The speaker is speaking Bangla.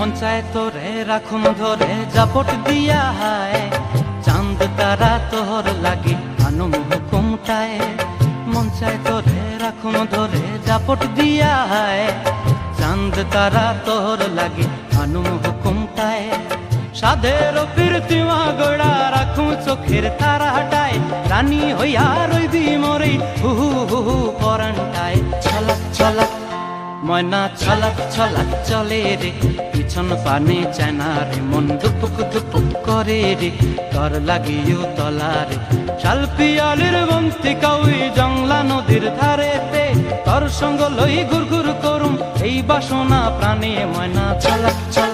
মন চায় তোরে রাখুন ধরে, জাপট দিয়া হায়। চাঁদ, তারা তোর লাগে আনুম হুকুমটায় মন চায় তোরে রাখুন ধরে, জাপট দিয়া হায়। চাঁদ, তারা তোর লাগে আনুম হুকুমটায় সাধের প্রীতিমা গোড়া রাখুন চোখের তারা হাটায় রানী হইয়া রইবি মরে হু হু হু পরান্টায়। ছলক ছলক ময়না ছলক ছলক চলে রে, পিছন পানে চায়না রে, মন দুপুক দুপুক করে রে তর লাগিও তলারে শাল পিয়ালির বন্তি কাউই জংলা নদীর ধারে তে তর সঙ্গ লই ঘুর ঘুর করুম এই বাসনা প্রাণে ময়না ছলক ছলক